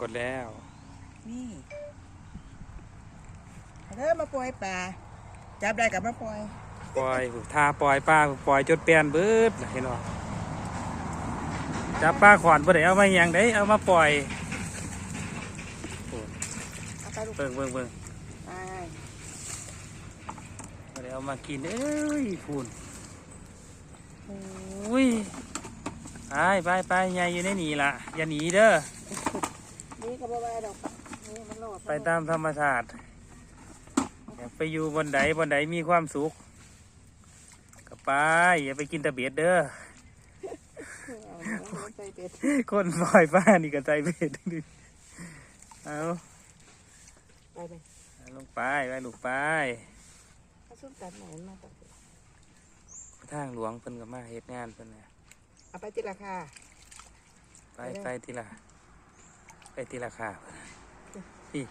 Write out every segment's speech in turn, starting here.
กดแล้ว นี่เริ่มมาปล่อยปลาจับได้กับมาปล่อยปล่อยทาปล่อยปลาปล่อยจดเปลี่ยนเบิดเห็นบ่จับปลาขวานบ่ได้เอามาหยังได้เอามาปล่อยโอ้เอาไปลูกเบิ่งเบิ่งเบิ่งไปบ่ได้เอามากินเอ้ยพูนโอ้ยไปไปไปยายอยู่ในนี่ล่ะอย่าหนีเด้อ นี่ก็บ่ไหวดอกนี่มันโลดไปตามธรรมชาติอยากไปอยู่บนใดบนใดมีความสุขก็ไปอย่าไปกินแตะเบียดเด้อเอาเนื้อมันใส่เป็ดคนปล่อยป้านี่ก็ใจเบ็ดเอาไปไปเอาลงไปไปลูกไปถ้าซุ่มตัดหมอนมาตัดเป็ดทางหลวงเพิ่นก็มาเฮ็ดงานเพิ่นน่ะเอาไปจิราคาไปไปทีละ ไปทีละค่ะพี่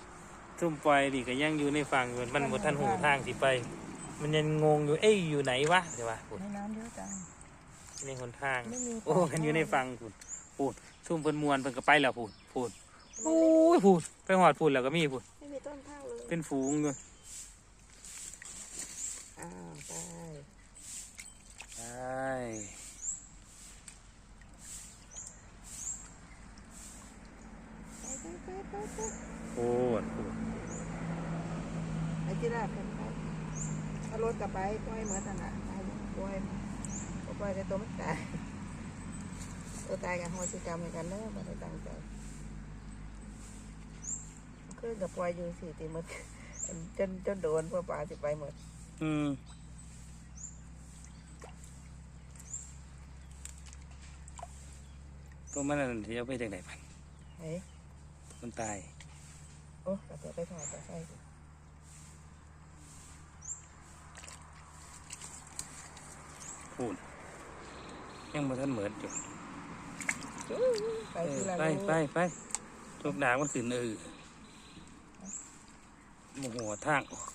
ซุ่มปล่อยดิก็ยังอยู่ในฝั่งอยู่มันหมดท่านหูทางสิไป มันยังงงอยู่เอ้ยอยู่ไหนวะเดี๋ยววะพูดในน้ำเยอะจังในหนทางไม่มีโอ้กันอยู่ในฝั่งพูดพูดซุ่มเพิ่นมวนเพิ่นก็ไปแล้วพูดพูดโอ้ยพูดไปหอดพูดแล้วก็มีพูดไม่มีต้นข้าวเลยเป็นฝูงอยู่อ้าวไปใช่ไปไป ไปไปไปโอ้ยพูดไปจิราคาไปเอารถกลับไปปล่อยเหมือนกันนะไปปล่อยบ่ปล่อยแต่ตัวมันตายตัวตายกับโหสิกรรมเหมือนกันเนอะไม่ได้ตั้งใจขึ้นกับปล่อยอยู่สี่ตีหมดจนจนโดนพวกปลาสิไปหมด อืมตัวมันนั่นที่เอาไปจากไหนพันเฮ้ ยมันตายโอ้กระเสือไปถอดตัวใส่สิพูดยังบ่ทันเหมือนอยู่ไปเออทีละไปลูกไปไปทุกดางมันขึ้นเออโมโหทางออก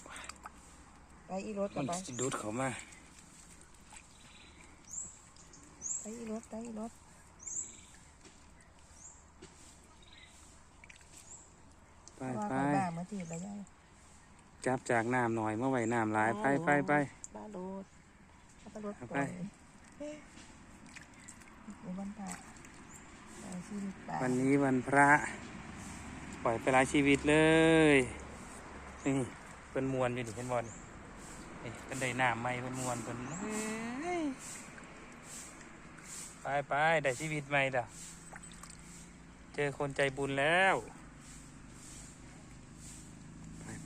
ไปอีรถกมัลับนไปสิดูดเขามา ไปอีรถไปอีรถ ไปว่าไปเขาด่ามาทีละยังจับจากน้ำหน่อยเมื่อไหวน้ำหลายไปไปไป บ้ารถเอาไปรถเอาปไปล่อยในวันพระไปชีวิตป่าวันนี้วันพระ ปล่อยไปหลายชีวิตเลยนี่เป็นมวนอยู่ดิเห็นบอลนี่เป็นได้น้ำใหม่เป็นมวนเป็นเอ้ยไปไปได้ชีวิตใหม่ด่ะเจอคนใจบุญแล้ว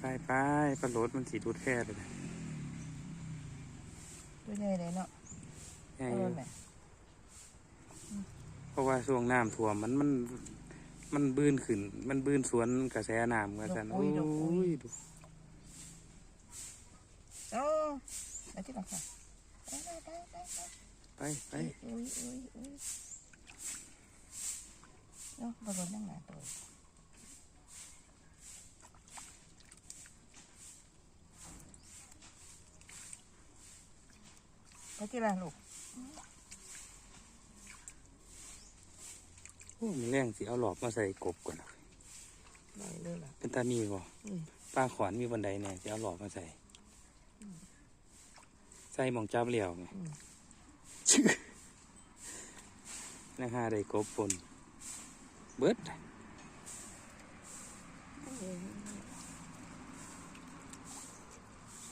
ไปไปไปปลาโหลดมันสีดูดแค่เลยนะด้วยเลยเลยเนาะใหญ่เอาอรยู่ถไหนเพราะว่าช่วงน้ำท่วมมันมันมันบื้นขึ้น มันบื้นสวนกระแสน้ำกันสันโอ้ยดูโอ้ไปที่ไหนค่ะไปไปไปไปไปไปไปอุ้ยอุ้ยอุ้ยเนาะบารถนั่งหนาตัว ไปที่ไหนลูกโอ้มีแรงสิเอาหลอกมาใส่กบก่อนนะไปเลยล่ะเป็นตามีบ่อืมป้าขวานมีบันไดเนี่ยสิเอาหลอกมาใส่ ใส่หมองจับเหลี่ยวไงอืมชื่อนะฮะได้กบปนเบิด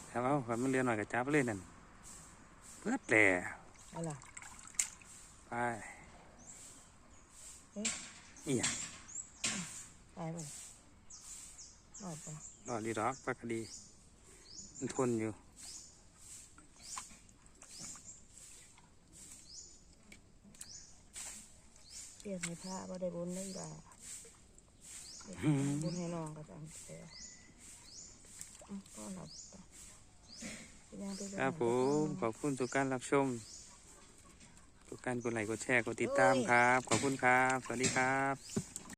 ถ้าเอาขวานมันเรียนหน่อยก็จับเลยนั่น เบิดแหล่เอาล่ะไปเอ๊ะนี่ยไปไปรอดไปรอดดีดอกปากกดี มันทนอยู่เปลี่ยนให้พระว่าได้บุญได้บ่าบุญให้น้องก็ตามแต่อืมก็หลับไปยังไปเอง ครับผมขอบคุณทุกการรับชมทุกการกดไลค์กดแชร์กดติดตามครับ ขอบคุณครับ สวัสดีครับ